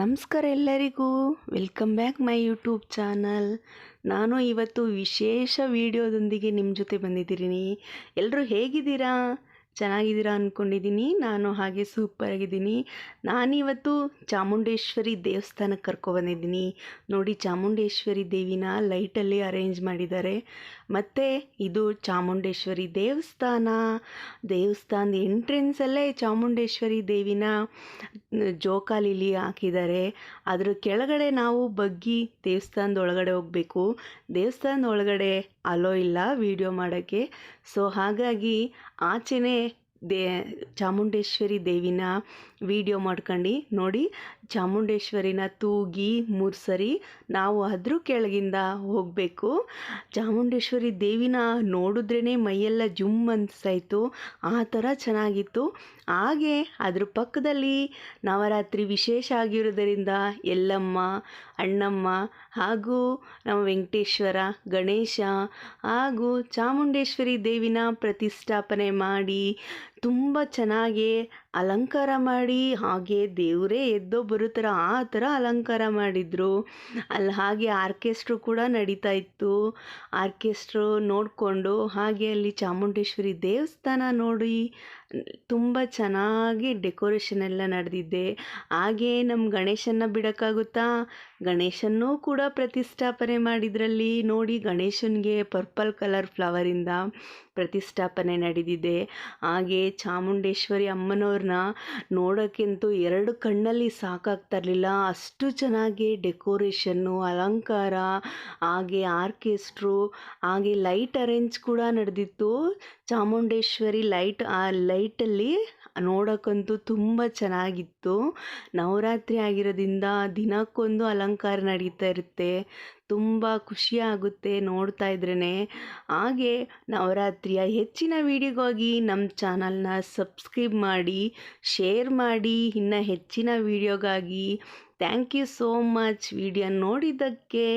ನಮಸ್ಕಾರ ಎಲ್ಲರಿಗೂ. Welcome back my YouTube channel ನಾನು ಇವತ್ತು ವಿಶೇಷ ವಿಡಿಯೋದೊಂದಿಗೆ ನಿಮ್ಮ ಜೊತೆ ಬಂದಿದ್ದೀನಿ. ಎಲ್ಲರೂ ಹೇಗಿದ್ದೀರಾ? ಚೆನ್ನಾಗಿದ್ದೀರಾ ಅಂದ್ಕೊಂಡಿದ್ದೀನಿ ನಾನು ಹಾಗೆ ಸೂಪರಾಗಿದ್ದೀನಿ. ನಾನಿವತ್ತು ಚಾಮುಂಡೇಶ್ವರಿ ದೇವಸ್ಥಾನಕ್ಕೆ ಕರ್ಕೊಬಂದಿದ್ದೀನಿ ನೋಡಿ ಚಾಮುಂಡೇಶ್ವರಿ ದೇವಿನ ಲೈಟಲ್ಲಿ ಅರೇಂಜ್ ಮಾಡಿದ್ದಾರೆ. ಮತ್ತು ಇದು ಚಾಮುಂಡೇಶ್ವರಿ ದೇವಸ್ಥಾನ. ದೇವಸ್ಥಾನದ ಎಂಟ್ರೆನ್ಸಲ್ಲೇ ಚಾಮುಂಡೇಶ್ವರಿ ದೇವಿನ ಜೋಕಾಲಿಲಿ ಹಾಕಿದ್ದಾರೆ. ಅದರ ಕೆಳಗಡೆ ನಾವು ಬಗ್ಗಿ ದೇವಸ್ಥಾನದ ಒಳಗಡೆ ಹೋಗಬೇಕು. ದೇವಸ್ಥಾನದ ಒಳಗಡೆ ಅಲೋ ಇಲ್ಲ, ವಿಡಿಯೋ ಮಾಡೋಕ್ಕೆ. ಸೊ ಹಾಗಾಗಿ ಆಚೆನೇ ದೇ ಚಾಮುಂಡೇಶ್ವರಿ ದೇವಿನ ವಿಡಿಯೋ ಮಾಡ್ಕೊಂಡು. ನೋಡಿ, ಚಾಮುಂಡೇಶ್ವರಿನ ತೂಗಿ ಮೂರು ಸರಿ ನಾವು ಅದ್ರ ಕೆಳಗಿಂದ ಹೋಗಬೇಕು. ಚಾಮುಂಡೇಶ್ವರಿ ದೇವಿನ ನೋಡಿದ್ರೇ ಮೈಯೆಲ್ಲ ಜುಮ್ ಅನಿಸ್ತಾಯಿತ್ತು ಆ ಥರ ಚೆನ್ನಾಗಿತ್ತು. ಹಾಗೆ ಅದ್ರ ಪಕ್ಕದಲ್ಲಿ ನವರಾತ್ರಿ ವಿಶೇಷ ಆಗಿರೋದರಿಂದ ಎಲ್ಲಮ್ಮ, ಅಣ್ಣಮ್ಮ ಹಾಗೂ ನಮ್ಮ ವೆಂಕಟೇಶ್ವರ, ಗಣೇಶ ಹಾಗೂ ಚಾಮುಂಡೇಶ್ವರಿ ದೇವಿನ ಪ್ರತಿಷ್ಠಾಪನೆ ಮಾಡಿ ತುಂಬ ಚೆನ್ನಾಗಿ ಅಲಂಕಾರ ಮಾಡಿ, ಹಾಗೆ ದೇವರೇ ಎದ್ದೋ ಬರೋ ಥರ ಆ ಥರ ಅಲಂಕಾರ ಮಾಡಿದರು. ಅಲ್ಲಿ ಹಾಗೆ ಆರ್ಕೆಸ್ಟ್ರು ಕೂಡ ನಡೀತಾ ಇತ್ತು. ಆರ್ಕೆಸ್ಟ್ರು ನೋಡಿಕೊಂಡು ಹಾಗೆ ಅಲ್ಲಿ ಚಾಮುಂಡೇಶ್ವರಿ ದೇವಸ್ಥಾನ ನೋಡಿ, ತುಂಬ ಚೆನ್ನಾಗಿ ಡೆಕೋರೇಷನ್ ಎಲ್ಲ ನಡೆದಿದ್ದೆ ಹಾಗೆ ನಮ್ಮ ಗಣೇಶನ ಬಿಡೋಕ್ಕಾಗುತ್ತಾ? ಗಣೇಶನೂ ಕೂಡ ಪ್ರತಿಷ್ಠಾಪನೆ ಮಾಡಿದ್ರಲ್ಲಿ. ನೋಡಿ ಗಣೇಶನಿಗೆ ಪರ್ಪಲ್ ಕಲರ್ ಫ್ಲವರಿಂದ ಪ್ರತಿಷ್ಠಾಪನೆ ನಡೆದಿದೆ. ಹಾಗೆ ಚಾಮುಂಡೇಶ್ವರಿ ಅಮ್ಮನವ್ರನ್ನ ನೋಡೋಕ್ಕಂತೂ ಎರಡು ಕಣ್ಣಲ್ಲಿ ಸಾಕಾಗ್ತಾ ಇರಲಿಲ್ಲ ಅಷ್ಟು ಚೆನ್ನಾಗಿ ಡೆಕೋರೇಷನ್ನು, ಅಲಂಕಾರ, ಹಾಗೆ ಆರ್ಕೆಸ್ಟ್ರು, ಹಾಗೆ ಲೈಟ್ ಅರೇಂಜ್ ಕೂಡ ನಡೆದಿತ್ತು. ಚಾಮುಂಡೇಶ್ವರಿ ಲೈಟ್, ಆ ಲೈಟಲ್ಲಿ ನೋಡೋಕ್ಕಂತೂ ತುಂಬ ಚೆನ್ನಾಗಿತ್ತು. ನವರಾತ್ರಿ ಆಗಿರೋದ್ರಿಂದ ದಿನಕ್ಕೊಂದು ಅಲಂಕಾರ ನಡೀತಾ ಇರುತ್ತೆ. ತುಂಬ ಖುಷಿ ಆಗುತ್ತೆ ನೋಡ್ತಾ ಇದ್ರೇ ಹಾಗೆ ನವರಾತ್ರಿಯ ಹೆಚ್ಚಿನ ವೀಡಿಯೋಗಾಗಿ ನಮ್ಮ ಚಾನಲ್ನ ಸಬ್ಸ್ಕ್ರೈಬ್ ಮಾಡಿ, ಶೇರ್ ಮಾಡಿ, ಇನ್ನು ಹೆಚ್ಚಿನ ವೀಡಿಯೋಗಾಗಿ thank you so much video ನೋಡಿದ್ದಕ್ಕೆ.